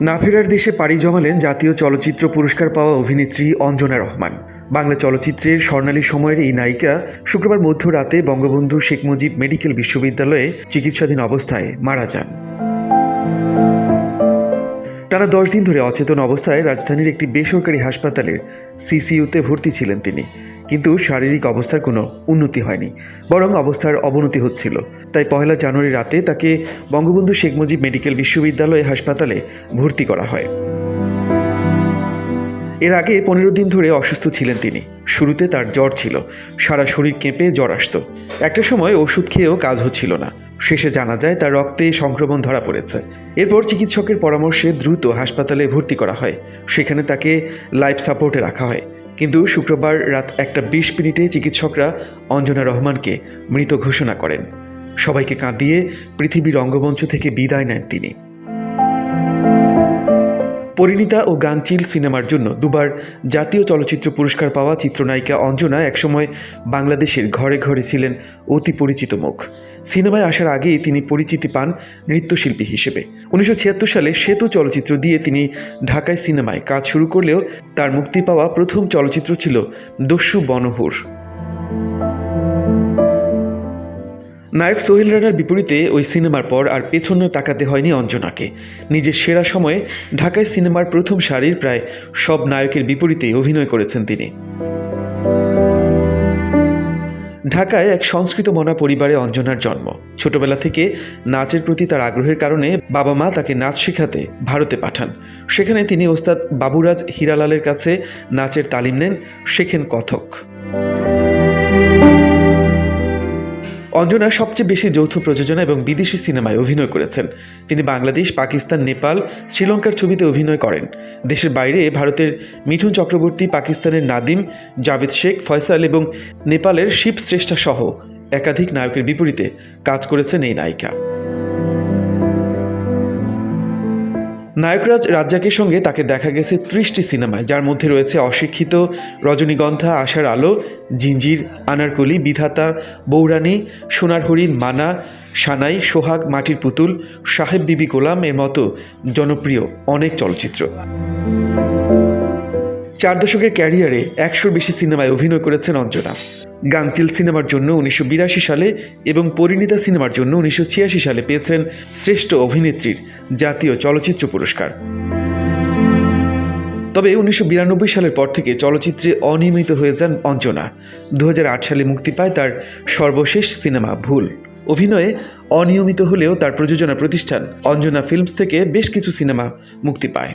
না ফেরার দেশে পাড়ি জমালেন জাতীয় চলচ্চিত্র পুরস্কার পাওয়া অভিনেত্রী অঞ্জনা রহমান। বাংলা চলচ্চিত্রের স্বর্ণালী সময়ের এই নায়িকা শুক্রবার মধ্যরাতে বঙ্গবন্ধু শেখ মুজিব মেডিকেল বিশ্ববিদ্যালয়ে চিকিৎসাধীন অবস্থায় মারা যান। টানা দশ দিন ধরে অচেতন অবস্থায় রাজধানীর একটি বেসরকারি হাসপাতালের সিসিইউতে ভর্তি ছিলেন তিনি। কিন্তু শারীরিক অবস্থার কোনো উন্নতি হয়নি, বরং অবস্থার অবনতি হচ্ছিল। তাই পহেলা জানুয়ারি রাতে তাকে বঙ্গবন্ধু শেখ মুজিব মেডিকেল বিশ্ববিদ্যালয় হাসপাতালে ভর্তি করা হয়। এর আগে পনেরো দিন ধরে অসুস্থ ছিলেন তিনি। শুরুতে তার জ্বর ছিল, সারা শরীর কেঁপে জ্বর আসত। একটা সময় ওষুধ খেয়েও কাজ হচ্ছিল না। শেষে জানা যায়, তার রক্তে সংক্রমণ ধরা পড়েছে। এরপর চিকিৎসকের পরামর্শে দ্রুত হাসপাতালে ভর্তি করা হয়। সেখানে তাকে লাইফ সাপোর্টে রাখা হয়। কিন্তু শুক্রবার রাত একটা বিশ মিনিটে চিকিৎসকরা অঞ্জনা রহমানকে মৃত ঘোষণা করেন। সবাইকে কাঁদিয়ে পৃথিবীর রঙ্গমঞ্চ থেকে বিদায় নেন তিনি। পরিণীতা ও গাংচিল সিনেমার জন্য দুবার জাতীয় চলচ্চিত্র পুরস্কার পাওয়া চিত্রনায়িকা অঞ্জনা একসময় বাংলাদেশের ঘরে ঘরে ছিলেন অতি পরিচিত মুখ। সিনেমায় আসার আগেই তিনি পরিচিতি পান নৃত্যশিল্পী হিসেবে। উনিশশো ছিয়াত্তর সালে সেতু চলচ্চিত্র দিয়ে তিনি ঢাকায় সিনেমায় কাজ শুরু করলেও তার মুক্তি পাওয়া প্রথম চলচ্চিত্র ছিল দস্যু বনহুর। নায়ক সোহেল রানার বিপরীতে ওই সিনেমার পর আর পেছনে তাকাতে হয়নি অঞ্জনাকে। নিজের সেরা সময়ে ঢাকায় সিনেমার প্রথম সারির প্রায় সব নায়কের বিপরীতে অভিনয় করেছেন তিনি। ঢাকায় এক সংস্কৃত মনা পরিবারে অঞ্জনার জন্ম। ছোটবেলা থেকে নাচের প্রতি তার আগ্রহের কারণে বাবা মা তাকে নাচ শেখাতে ভারতে পাঠান। সেখানে তিনি ওস্তাদ বাবুরাজ হীরালালের কাছে নাচের তালিম নেন, শেখেন কথক। অঞ্জনা সবচেয়ে বেশি যৌথ প্রযোজনা এবং বিদেশি সিনেমায় অভিনয় করেছেন। তিনি বাংলাদেশ, পাকিস্তান, নেপাল, শ্রীলঙ্কার ছবিতে অভিনয় করেন। দেশের বাইরে ভারতের মিঠুন চক্রবর্তী, পাকিস্তানের নাদিম, জাভেদ শেখ, ফয়সাল এবং নেপালের শিব শ্রেষ্ঠা সহ একাধিক নায়কের বিপরীতে কাজ করেছেন এই নায়িকা। নায়করাজ রাজ্জাকের সঙ্গে তাকে দেখা গেছে ত্রিশটি সিনেমায়, যার মধ্যে রয়েছে অশিক্ষিত, রজনীগন্ধা, আশার আলো, জিঞ্জির, আনারকলি, বিধাতা বৌরানী সোনার হরিণ, মানা, সানাই, সোহাগ, মাটির পুতুল, সাহেব বিবি গোলাম, এর মতো জনপ্রিয় অনেক চলচ্চিত্র। চার দশকের ক্যারিয়ারে একশোর বেশি সিনেমায় অভিনয় করেছেন অঞ্জনা। গাংচিল সিনেমার জন্য উনিশশো বিরাশি সালে এবং পরিণীতা সিনেমার জন্য উনিশশো ছিয়াশি সালে পেয়েছেন শ্রেষ্ঠ অভিনেত্রীর জাতীয় চলচ্চিত্র পুরস্কার। তবে উনিশশো বিরানব্বই সালের পর থেকে চলচ্চিত্রে অনিয়মিত হয়ে যান অঞ্জনা। দু হাজার আট সালে মুক্তি পায় তার সর্বশেষ সিনেমা ভুল। অভিনয়ে অনিয়মিত হলেও তার প্রযোজনা প্রতিষ্ঠান অঞ্জনা ফিল্মস থেকে বেশ কিছু সিনেমা মুক্তি পায়।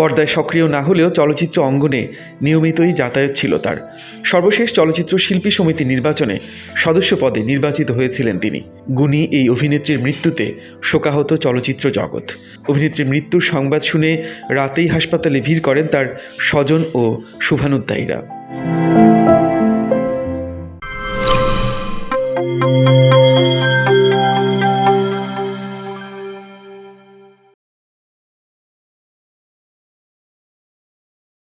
পর্দায় সক্রিয় না হলেও চলচ্চিত্র অঙ্গনে নিয়মিতই যাতায়াত ছিল তার। সর্বশেষ চলচ্চিত্র শিল্পী সমিতি নির্বাচনে সদস্য পদে নির্বাচিত হয়েছিলেন তিনি। গুণী এই অভিনেত্রীর মৃত্যুতে শোকাহত চলচ্চিত্র জগৎ। অভিনেত্রীর মৃত্যুর সংবাদ শুনে রাতেই হাসপাতালে ভিড় করেন তার স্বজন ও শুভানুদ্দায়ীরা